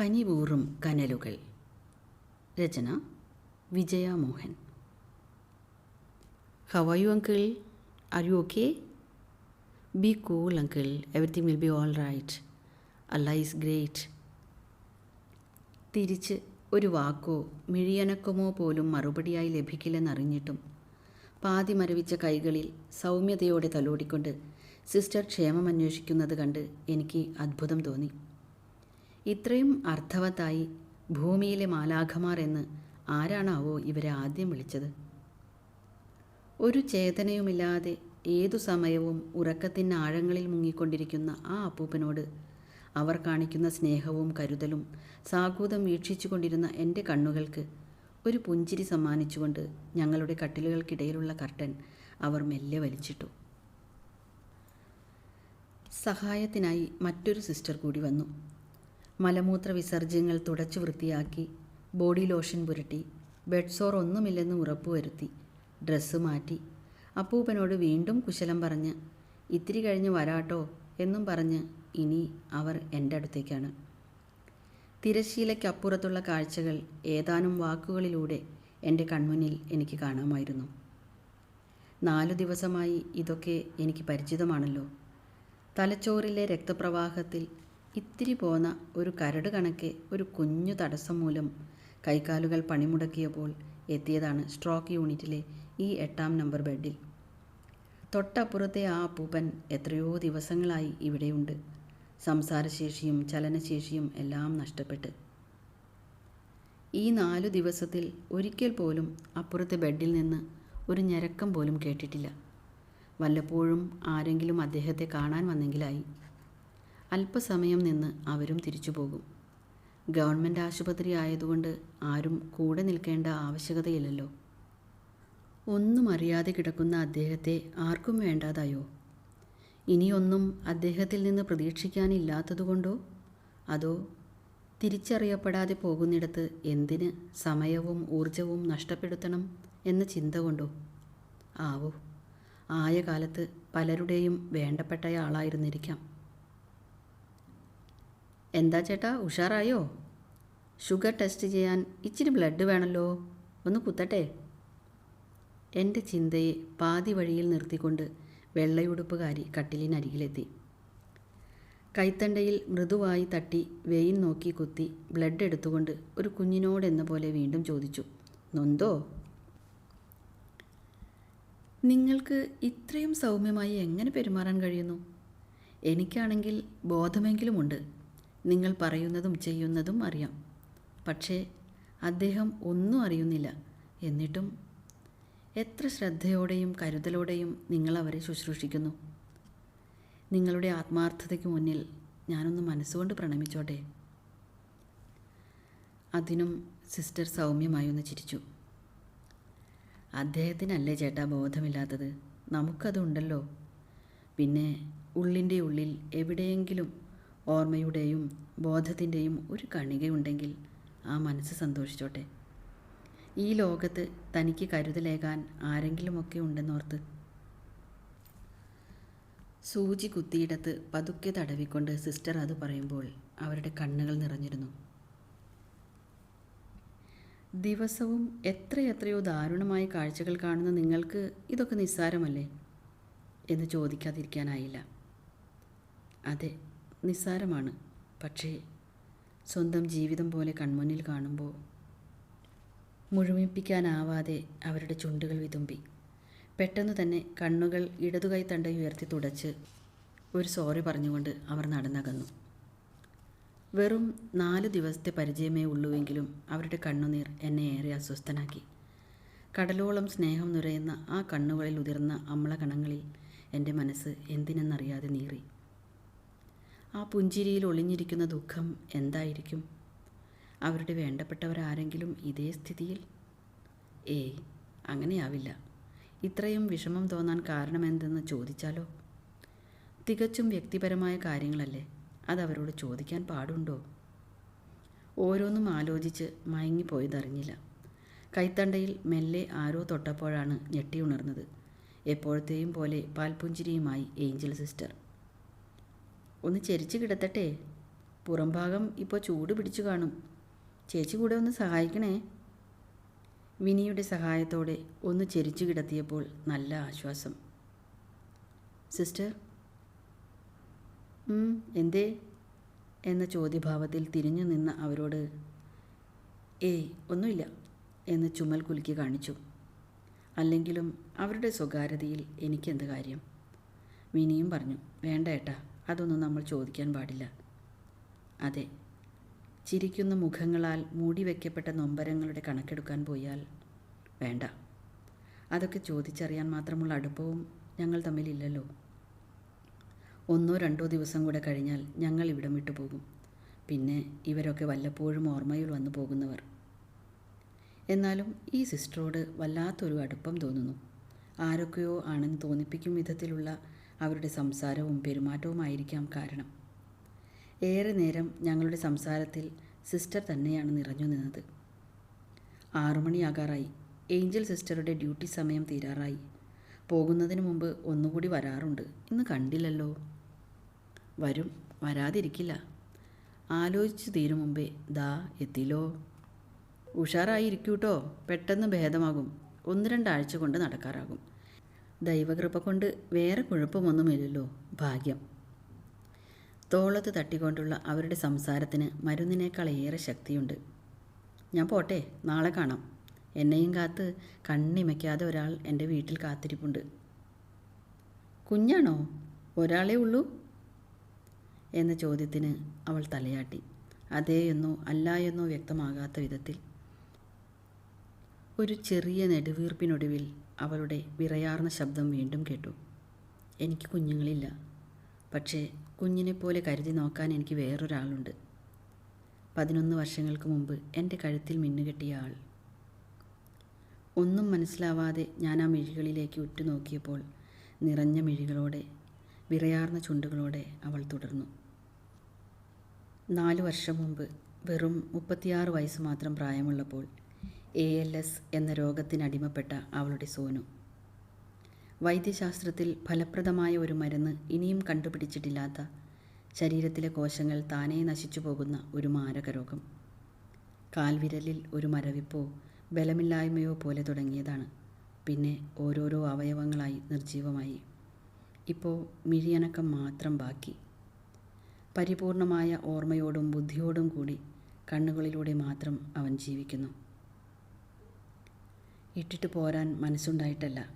കനിവൂറും കനലുകൾ. രചന Vijaya Mohan. How are you uncle are you okay be cool uncle everything will be all right അല്ല is great തിരിച്ച് ഒരു വാക്കോ മിഴിയനക്കമോ പോലും മറുപടിയായി ലഭിക്കില്ലെന്നറിഞ്ഞിട്ടും പാതി മരവിച്ച കൈകളിൽ സൗമ്യതയോടെ തലോടിക്കൊണ്ട് സിസ്റ്റർ ക്ഷേമം അന്വേഷിക്കുന്നത് കണ്ട് എനിക്ക് അത്ഭുതം തോന്നി. ഇത്രയും അർത്ഥവത്തായി ഭൂമിയിലെ മാലാഖമാർ എന്ന് ആരാണാവോ ഇവരെ ആദ്യം വിളിച്ചത്? ഒരു ചേതനയുമില്ലാതെ ഏതു സമയവും ഉറക്കത്തിന്റെ ആഴങ്ങളിൽ മുങ്ങിക്കൊണ്ടിരിക്കുന്ന ആ അപ്പൂപ്പനോട് അവർ കാണിക്കുന്ന സ്നേഹവും കരുതലും സാഗൂതം വീക്ഷിച്ചു കൊണ്ടിരുന്ന എന്റെ കണ്ണുകൾക്ക് ഒരു പുഞ്ചിരി സമ്മാനിച്ചുകൊണ്ട് ഞങ്ങളുടെ കട്ടിലുകൾക്കിടയിലുള്ള കർട്ടൻ അവർ മെല്ലെ വലിച്ചിട്ടു. സഹായത്തിനായി മറ്റൊരു സിസ്റ്റർ കൂടി വന്നു. മലമൂത്ര വിസർജ്യങ്ങൾ തുടച്ചു വൃത്തിയാക്കി ബോഡി ലോഷൻ പുരട്ടി ബെഡ് സോർ ഒന്നുമില്ലെന്ന് ഉറപ്പുവരുത്തി ഡ്രസ്സ് മാറ്റി. അപ്പൂപ്പനോട് വീണ്ടും കുശലം പറഞ്ഞ് ഇത്തിരി കഴിഞ്ഞ് വരാട്ടോ എന്നും പറഞ്ഞ് ഇനി അവർ എന്റെ അടുത്തേക്കാണ്. തിരശീലയ്ക്കപ്പുറത്തുള്ള കാഴ്ചകൾ ഏതാനും വാക്കുകളിലൂടെ എന്റെ കൺമുന്നിൽ എനിക്ക് കാണാമായിരുന്നു. നാലു ദിവസമായി ഇതൊക്കെ എനിക്ക് പരിചിതമാണല്ലോ. തലച്ചോറിലെ രക്തപ്രവാഹത്തിൽ ഇത്തിരി പോന്ന ഒരു കരട് കണക്കെ ഒരു കുഞ്ഞു തടസ്സം മൂലം കൈകാലുകൾ പണിമുടക്കിയപ്പോൾ എത്തിയതാണ് സ്ട്രോക്ക് യൂണിറ്റിലെ ഈ എട്ടാം നമ്പർ ബെഡിൽ. തൊട്ടപ്പുറത്തെ ആ അപ്പൂപ്പൻ എത്രയോ ദിവസങ്ങളായി ഇവിടെയുണ്ട്. സംസാരശേഷിയും ചലനശേഷിയും എല്ലാം നഷ്ടപ്പെട്ട്. ഈ നാലു ദിവസത്തിൽ ഒരിക്കൽ പോലും അപ്പുറത്തെ ബെഡിൽ നിന്ന് ഒരു ഞരക്കം പോലും കേട്ടിട്ടില്ല. വല്ലപ്പോഴും ആരെങ്കിലും അദ്ദേഹത്തെ കാണാൻ വന്നെങ്കിലായി. അല്പസമയം നിന്ന് അവരും തിരിച്ചു പോകും. ഗവൺമെന്റ് ആശുപത്രി ആയതുകൊണ്ട് ആരും കൂടെ നിൽക്കേണ്ട ആവശ്യകതയില്ലല്ലോ. ഒന്നും അറിയാതെ കിടക്കുന്ന അദ്ദേഹത്തെ ആർക്കും വേണ്ടാതായോ? ഇനിയൊന്നും അദ്ദേഹത്തിൽ നിന്ന് പ്രതീക്ഷിക്കാനില്ലാത്തതുകൊണ്ടോ? അതോ തിരിച്ചറിയപ്പെടാതെ പോകുന്നിടത്ത് എന്തിന് സമയവും ഊർജവും നഷ്ടപ്പെടുത്തണം എന്ന ചിന്ത കൊണ്ടോ? ആവോ ആയ കാലത്ത് പലരുടെയും വേണ്ടപ്പെട്ടയാളായിരുന്നിരിക്കാം. എന്താ ചേട്ടാ ഉഷാറായോ? ഷുഗർ ടെസ്റ്റ് ചെയ്യാൻ ഇച്ചിരി ബ്ലഡ് വേണമല്ലോ ഒന്ന് കുത്തട്ടെ? എന്റെ ചിന്തയെ പാതി വഴിയിൽ നിർത്തിക്കൊണ്ട് വെള്ളയുടുപ്പുകാരി കട്ടിലിനരികിലെത്തി. കൈത്തണ്ടയിൽ മൃദുവായി തട്ടി വെയിൻ നോക്കി കുത്തി ബ്ലഡ് എടുത്തുകൊണ്ട് ഒരു കുഞ്ഞിനോടെന്ന പോലെ വീണ്ടും ചോദിച്ചു നൊന്തോ? നിങ്ങൾക്ക് ഇത്രയും സൗമ്യമായി എങ്ങനെ പെരുമാറാൻ കഴിയുന്നു? എനിക്കാണെങ്കിൽ ബോധമെങ്കിലുമുണ്ട് നിങ്ങൾ പറയുന്നതും ചെയ്യുന്നതും അറിയാം. പക്ഷേ അദ്ദേഹം ഒന്നും അറിയുന്നില്ല. എന്നിട്ടും എത്ര ശ്രദ്ധയോടെയും കരുതലോടെയും നിങ്ങളവരെ ശുശ്രൂഷിക്കുന്നു? നിങ്ങളുടെ ആത്മാർത്ഥതയ്ക്ക് മുന്നിൽ ഞാനൊന്ന് മനസ്സുകൊണ്ട് പ്രണമിച്ചോട്ടെ? അതിനും സിസ്റ്റർ സൗമ്യമായി ഒന്ന് ചിരിച്ചു. അദ്ദേഹത്തിനല്ലേ ചേട്ടാ ബോധമില്ലാത്തത്? നമുക്കതുണ്ടല്ലോ. പിന്നെ ഉള്ളിന്റെ ഉള്ളിൽ എവിടെയെങ്കിലും ഓർമ്മയുടെയും ബോധത്തിന്റെയും ഒരു കണികയുണ്ടെങ്കിൽ ആ മനസ്സ് സന്തോഷിച്ചോട്ടെ. ഈ ലോകത്ത് തനിക്ക് കരുതലേകാൻ ആരെങ്കിലുമൊക്കെ ഉണ്ടെന്നോർത്ത്. സൂചി കുത്തിയിടത്ത് പതുക്കെ തടവിക്കൊണ്ട് സിസ്റ്റർ അത് പറയുമ്പോൾ അവരുടെ കണ്ണുകൾ നിറഞ്ഞിരുന്നു. ദിവസവും എത്രയെത്രയോ ദാരുണമായ കാഴ്ചകൾ കാണുന്ന നിങ്ങൾക്ക് ഇതൊക്കെ നിസ്സാരമല്ലേ? എന്ന് ചോദിക്കാതിരിക്കാനായില്ല. അതെ നിസ്സാരമാണ്. പക്ഷേ സ്വന്തം ജീവിതം പോലെ കൺമുന്നിൽ കാണുമ്പോൾ മുഴുമിപ്പിക്കാനാവാതെ അവരുടെ ചുണ്ടുകൾ വിതുമ്പി പെട്ടെന്ന് തന്നെ കണ്ണുകൾ ഇടതുകൈ തണ്ട ഉയർത്തി തുടച്ച് ഒരു സോറി പറഞ്ഞുകൊണ്ട് അവർ നടന്നകന്നു. വെറും നാല് ദിവസത്തെ പരിചയമേ ഉള്ളൂവെങ്കിലും അവരുടെ കണ്ണുനീർ എന്നെ ഏറെ അസ്വസ്ഥനാക്കി. കടലോളം സ്നേഹം നുരയുന്ന ആ കണ്ണുകളിൽ ഉതിർന്ന അമ്ലകണങ്ങളിൽ എന്റെ മനസ്സ് എന്തിനെന്നറിയാതെ നീറി ആ പുഞ്ചിരിയിൽ ഒളിഞ്ഞിരിക്കുന്ന ദുഃഖം എന്തായിരിക്കും? അവരുടെ വേണ്ടപ്പെട്ടവരാരെങ്കിലും ഇതേ സ്ഥിതിയിൽ? ഏയ് അങ്ങനെയാവില്ല. ഇത്രയും വിഷമം തോന്നാൻ കാരണമെന്തെന്ന് ചോദിച്ചാലോ? തികച്ചും വ്യക്തിപരമായ കാര്യങ്ങളല്ലേ അതവരോട് ചോദിക്കാൻ പാടുണ്ടോ? ഓരോന്നും ആലോചിച്ച് മയങ്ങിപ്പോയതറിഞ്ഞില്ല. കൈത്തണ്ടയിൽ മെല്ലെ ആരോ തൊട്ടപ്പോഴാണ് ഞെട്ടിയുണർന്നത് എപ്പോഴത്തെയും പോലെ പാൽപുഞ്ചിരിയുമായി ഏഞ്ചൽ സിസ്റ്റർ. ഒന്ന് ചെരിച്ച് കിടത്തട്ടെ. പുറംഭാഗം ഇപ്പോൾ ചൂട് പിടിച്ചു കാണും. ചേച്ചി കൂടെ ഒന്ന് സഹായിക്കണേ. വിനിയുടെ സഹായത്തോടെ ഒന്ന് ചെരിച്ചു കിടത്തിയപ്പോൾ നല്ല ആശ്വാസം. സിസ്റ്റർ? "ഉം, എന്തേ? എന്ന ചോദ്യഭാവത്തിൽ തിരിഞ്ഞു നിന്ന അവരോട് ഏയ് ഒന്നുമില്ല എന്ന് ചുമൽ കുലുക്കി കാണിച്ചു. അല്ലെങ്കിലും അവരുടെ സ്വകാര്യതയിൽ എനിക്കെന്ത് കാര്യം? വിനിയും പറഞ്ഞു വേണ്ട ഏട്ടാ അതൊന്നും നമ്മൾ ചോദിക്കാൻ പാടില്ല. അതെ ചിരിക്കുന്ന മുഖങ്ങളാൽ മൂടി വയ്ക്കപ്പെട്ട നൊമ്പരങ്ങളുടെ കണക്കെടുക്കാൻ പോയാൽ വേണ്ട. അതൊക്കെ ചോദിച്ചറിയാൻ മാത്രമുള്ള അടുപ്പവും ഞങ്ങൾ തമ്മിലില്ലല്ലോ. ഒന്നോ രണ്ടോ ദിവസം കൂടെ കഴിഞ്ഞാൽ ഞങ്ങൾ ഇവിടം വിട്ടു പോകും. പിന്നെ ഇവരൊക്കെ വല്ലപ്പോഴും ഓർമ്മയിൽ വന്നു പോകുന്നവർ. എന്നാലും ഈ സിസ്റ്ററോട് വല്ലാത്തൊരു അടുപ്പം തോന്നുന്നു. ആരൊക്കെയോ ആണെന്ന് തോന്നിപ്പിക്കും വിധത്തിലുള്ള അവരുടെ സംസാരവും പെരുമാറ്റവുമായിരിക്കാം കാരണം. ഏറെ നേരം ഞങ്ങളുടെ സംസാരത്തിൽ സിസ്റ്റർ തന്നെയാണ് നിറഞ്ഞു നിന്നത്. ആറുമണിയാകാറായി ഏഞ്ചൽ സിസ്റ്ററുടെ ഡ്യൂട്ടി സമയം തീരാറായി. പോകുന്നതിന് മുമ്പ് ഒന്നുകൂടി വരാറുണ്ട്. ഇന്ന് കണ്ടില്ലല്ലോ. വരും. വരാതിരിക്കില്ല. ആലോചിച്ചു തീരും മുമ്പേ ദാ എത്തിലോ. ഉഷാറായിരിക്കൂട്ടോ. പെട്ടെന്ന് ഭേദമാകും. ഒന്ന് രണ്ടാഴ്ച കൊണ്ട് നടക്കാറാകും. ദൈവകൃപ കൊണ്ട് വേറെ കുഴപ്പമൊന്നുമില്ലല്ലോ. ഭാഗ്യം. തോളത്ത് തട്ടിക്കൊണ്ടുള്ള അവരുടെ സംസാരത്തിന് മരുന്നിനേക്കാൾ ഏറെ ശക്തിയുണ്ട്. ഞാൻ പോട്ടെ നാളെ കാണാം. എന്നെയും കാത്ത് കണ്ണിമയ്ക്കാതെ ഒരാൾ എന്റെ വീട്ടിൽ കാത്തിരിപ്പുണ്ട്. കുഞ്ഞാണോ? ഒരാളേ ഉള്ളൂ? എന്ന ചോദ്യത്തിന് അവൾ തലയാട്ടി. അതേയെന്നോ അല്ലായെന്നോ വ്യക്തമാകാത്ത വിധത്തിൽ ഒരു ചെറിയ നെടുവീർപ്പിനൊടുവിൽ അവളുടെ വിറയാർന്ന ശബ്ദം വീണ്ടും കേട്ടു. എനിക്ക് കുഞ്ഞുങ്ങളില്ല. പക്ഷേ കുഞ്ഞിനെപ്പോലെ കരുതി നോക്കാൻ എനിക്ക് വേറൊരാളുണ്ട്. പതിനൊന്ന് വർഷങ്ങൾക്ക് മുമ്പ് എന്റെ കഴുത്തിൽ മിന്നുകെട്ടിയ ആൾ. ഒന്നും മനസ്സിലാവാതെ ഞാൻ ആ മിഴികളിലേക്ക് ഉറ്റുനോക്കിയപ്പോൾ നിറഞ്ഞ മിഴികളോടെ വിറയാർന്ന ചുണ്ടുകളോടെ അവൾ തുടർന്നു. നാലു വർഷം മുമ്പ് വെറും മുപ്പത്തിയാറ് വയസ്സ് മാത്രം പ്രായമുള്ളപ്പോൾ എ എൽ എസ് എന്ന രോഗത്തിനടിമപ്പെട്ട അവളുടെ സോനു. വൈദ്യശാസ്ത്രത്തിൽ ഫലപ്രദമായ ഒരു മരുന്ന് ഇനിയും കണ്ടുപിടിച്ചിട്ടില്ലാത്ത ശരീരത്തിലെ കോശങ്ങൾ താനേ നശിച്ചു പോകുന്ന ഒരു മാരക രോഗം. കാൽവിരലിൽ ഒരു മരവിപ്പോ ബലമില്ലായ്മയോ പോലെ തുടങ്ങിയതാണ്. പിന്നെ ഓരോരോ അവയവങ്ങളായി നിർജീവമായി ഇപ്പോൾ മിഴിയനക്കം മാത്രം ബാക്കി. പരിപൂർണമായ ഓർമ്മയോടും ബുദ്ധിയോടും കൂടി കണ്ണുകളിലൂടെ മാത്രം അവൻ ജീവിക്കുന്നു. ഇട്ടിട്ട് പോരാൻ മനസ്സുണ്ടായിട്ടല്ല.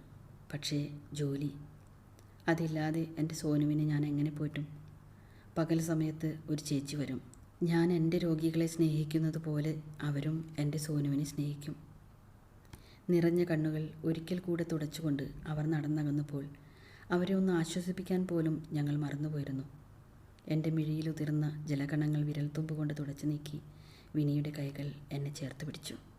പക്ഷേ ജോലി. അതില്ലാതെ എന്റെ സോനുവിനെ ഞാൻ എങ്ങനെ പോറ്റും? പകൽ സമയത്ത് ഒരു ചേച്ചി വരും. ഞാൻ എന്റെ രോഗികളെ സ്നേഹിക്കുന്നത് പോലെ അവരും എന്റെ സോനുവിനെ സ്നേഹിക്കും. നിറഞ്ഞ കണ്ണുകൾ ഒരിക്കൽ കൂടെ തുടച്ചുകൊണ്ട് അവർ നടന്നകന്നപ്പോൾ അവരെ ഒന്ന് ആശ്വസിപ്പിക്കാൻ പോലും ഞങ്ങൾ മറന്നുപോയിരുന്നു. എന്റെ മിഴിയിലുതിർന്ന ജലകണങ്ങൾ വിരൽത്തുമ്പ് കൊണ്ട് തുടച്ചു നീക്കി വിനിയുടെ കൈകൾ എന്നെ ചേർത്ത് പിടിച്ചു.